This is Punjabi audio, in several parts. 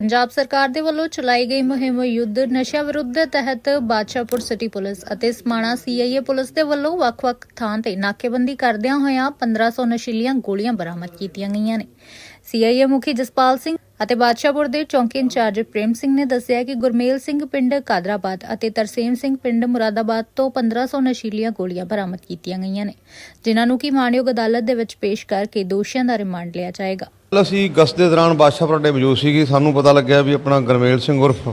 ਪੰਜਾਬ ਸਰਕਾਰ ਦੇ ਵੱਲੋਂ ਚਲਾਈ ਗਈ ਮੁਹਿੰਮ ਯੁੱਧ ਨਸ਼ਾ ਵਿਰੁੱਧ ਦੇ ਤਹਿਤ ਬਾਦਸ਼ਾਹਪੁਰ ਸਿਟੀ ਪੁਲਿਸ ਅਤੇ ਸਮਾਣਾ ਸੀਆਈਏ ਪੁਲਿਸ ਦੇ ਵੱਲੋਂ ਵੱਖ-ਵੱਖ ਥਾਂ ਤੇ ਨਾਕੇਬੰਦੀ ਕਰਦਿਆਂ ਹੋਇਆਂ 1500 ਨਸ਼ੀਲੀਆਂ ਗੋਲੀਆਂ ਬਰਾਮਦ ਕੀਤੀਆਂ ਗਈਆਂ ਨੇ। ਸੀਆਈਏ ਮੁਖੀ ਜਸਪਾਲ ਸਿੰਘ ਅਤੇ ਬਾਦਸ਼ਾਹਪੁਰ ਦੇ ਚੌਂਕੀ ਇੰਚਾਰਜ ਪ੍ਰੇਮ ਸਿੰਘ ਨੇ ਦੱਸਿਆ ਕਿ ਗੁਰਮੇਲ ਸਿੰਘ ਪਿੰਡ ਕਾਦਰਾਬਾਦ ਅਤੇ ਤਰਸੇਮ ਸਿੰਘ ਪਿੰਡ ਮੁਰਾਦਾਬਾਦ ਤੋਂ 1500 ਨਸ਼ੀਲੀਆਂ ਗੋਲੀਆਂ ਬਰਾਮਦ ਕੀਤੀਆਂ ਗਈਆਂ ਨੇ, ਜਿਨ੍ਹਾਂ ਨੂੰ ਕਿ ਮਾਣਯੋਗ ਅਦਾਲਤ ਦੇ ਵਿੱਚ ਪੇਸ਼ ਕਰਕੇ ਦੋਸ਼ੀਆਂ ਦਾ ਰਿਮਾਂਡ ਲਿਆ ਜਾਏਗਾ। ਕੱਲ੍ਹ ਅਸੀਂ ਗਸਤ ਦੇ ਦੌਰਾਨ ਬਾਦਸ਼ਾਹ ਪਰਾਡੇ ਮੌਜੂਦ ਸੀਗੇ। ਸਾਨੂੰ ਪਤਾ ਲੱਗਿਆ ਵੀ ਆਪਣਾ ਗਰਮੇਲ ਸਿੰਘ ਉਰਫ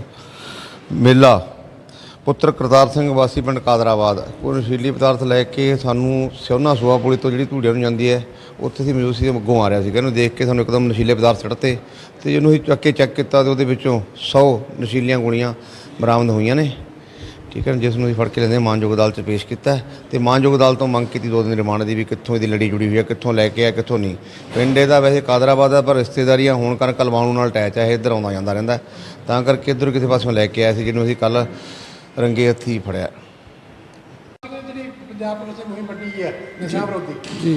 ਮੇਲਾ, ਪੁੱਤਰ ਕਰਤਾਰ ਸਿੰਘ ਵਾਸੀ ਪਿੰਡ ਕਾਦਰਾਬਾਦ ਉਹ ਨਸ਼ੀਲੀ ਪਦਾਰਥ ਲੈ ਕੇ ਸਾਨੂੰ ਸਿਉਨਾ ਸੋਆ ਪੁਲੀ ਤੋਂ ਜਿਹੜੀ ਧੂੜੀਆਂ ਨੂੰ ਜਾਂਦੀ ਹੈ, ਉੱਥੇ ਸੀ ਮੌਜੂਦ ਸੀ ਅੱਗੋਂ ਆ ਰਿਹਾ ਸੀ ਇਹਨੂੰ ਦੇਖ ਕੇ ਸਾਨੂੰ ਇੱਕਦਮ ਨਸ਼ੀਲੇ ਪਦਾਰਥ ਛੱਡਤੇ ਤੇ ਜਿਹਨੂੰ ਅਸੀਂ ਚੱਕ ਕੇ ਚੈੱਕ ਕੀਤਾ ਤੇ ਉਹਦੇ ਵਿੱਚੋਂ 100 ਨਸ਼ੀਲੀਆਂ ਗੋਲੀਆਂ ਬਰਾਮਦ ਹੋਈਆਂ ਨੇ। ਠੀਕ ਹੈ ਜਿਸ ਨੂੰ ਅਸੀਂ ਫੜ ਕੇ ਲੈਂਦੇ ਮਾਨਯੋਗ ਅਦਾਲਤ 'ਚ ਪੇਸ਼ ਕੀਤਾ ਤੇ ਮਾਨਯੋਗ ਅਦਾਲਤ ਤੋਂ ਮੰਗ ਕੀਤੀ ਦੋ ਦਿਨ ਰਿਮਾਂਡ ਦੀ ਵੀ ਕਿੱਥੋਂ ਇਹਦੀ ਲੜੀ ਜੁੜੀ ਹੋਈ ਹੈ ਕਿੱਥੋਂ ਲੈ ਕੇ ਆ ਕਿੱਥੋਂ ਨਹੀਂ। ਪਿੰਡ ਇਹਦਾ ਵੈਸੇ ਕਾਦਰਾਬਾਦ ਦਾ ਪਰ ਰਿਸ਼ਤੇਦਾਰੀਆਂ ਹੋਣ ਕਾਰਨ ਕਲਵਾਣੂ ਨਾਲ ਅਟੈਚ ਹੈ ਇਹ ਇੱਧਰ ਆਉਂਦਾ ਜਾਂਦਾ ਰਹਿੰਦਾ। ਤਾਂ ਕਰਕੇ ਇੱਧਰ ਕਿਸੇ ਪਾਸਿਓਂ ਲੈ ਕੇ ਆਇਆ ਸੀ ਜਿਹਨੂੰ ਅਸੀਂ ਕੱਲ ਰੰਗੇ ਹੱਥੀ ਫੜਿਆ। ਜਿਹੜੀ ਪੰਜਾਬ ਪੁਲਿਸ ਨੇ ਮੁਹਿੰਮ ਵੱਡੀ ਹੈ ਨਸ਼ਾ ਵਿਰੋਧੀ ਜੀ।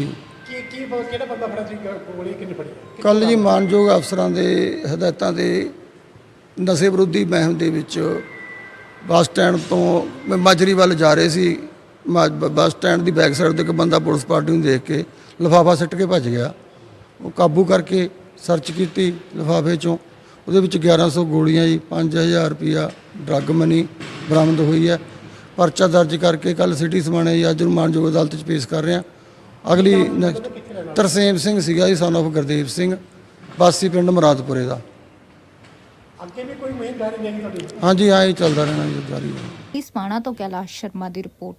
ਕੀ ਕੀ ਬ- ਕਿਹੜਾ ਬੰਦਾ ਫੜਿਆ ਸੀ ਗ- ਗੋਲੀ ਕਿੰਨੇ ਫੜੀ? ਕੱਲ ਜੀ ਮਾਨਯੋਗ ਅਫਸਰਾਂ ਦੇ ਹਦਾਇਤਾਂ ਦੇ ਨਸ਼ੇ ਵਿਰੋਧੀ ਮੁਹਿੰਮ ਦੇ ਵਿੱਚ ਬੱਸ ਸਟੈਂਡ ਤੋਂ ਮੈਂ ਮਾਜਰੀ ਵੱਲ ਜਾ ਰਹੇ ਸੀ। ਬੱਸ ਸਟੈਂਡ ਦੀ ਬੈਕ ਸਾਈਡ ਤੇ ਇੱਕ ਬੰਦਾ ਪੁਲਿਸ ਪਾਰਟੀ ਨੂੰ ਦੇਖ ਕੇ ਲਿਫਾਫਾ ਸਿੱਟ ਕੇ ਭੱਜ ਗਿਆ। ਉਹ ਕਾਬੂ ਕਰਕੇ ਸਰਚ ਕੀਤੀ ਲਿਫਾਫੇ ਚੋਂ। ਉਹਦੇ ਵਿੱਚ 1100 ਗੋਲੀਆਂ ਜੀ 5000 ਰੁਪਿਆ ਡਰੱਗ ਮਨੀ ਬਰਾਮਦ ਹੋਈ ਹੈ। ਪਰਚਾ ਦਰਜ ਕਰਕੇ ਕੱਲ ਸਿਟੀ ਸਮਾਣੇ ਜੀ ਅੱਜ ਨੂੰ ਮਾਨਯੋਗ ਅਦਾਲਤ 'ਚ ਪੇਸ਼ ਕਰ ਰਹੇ। ਹਾਂ ਅਗਲੀ ਨੈਕਸਟ ਤਰਸੇਮ ਸਿੰਘ ਸੀਗਾ ਜੀ son of ਗੁਰਦੇਵ ਸਿੰਘ। ਵਾਸੀ ਪਿੰਡ ਮੁਰਾਦਪੁਰੇ ਦਾ। ਅੱਗੇ ਵੀ ਕੋਈ ਮੁਹਿੰਮ ਜਾਰੀ ਰਹੇਗੀ ਤੁਹਾਡੀ? ਹਾਂਜੀ ਹਾਂ ਇਹ ਚੱਲਦਾ ਰਹਿਣਾ ਜੀ ਜਾਰੀ ਇਸ ਮਾਣਾ ਤੋਂ ਕੈਲਾਸ਼ ਸ਼ਰਮਾ ਦੀ ਰਿਪੋਰਟ।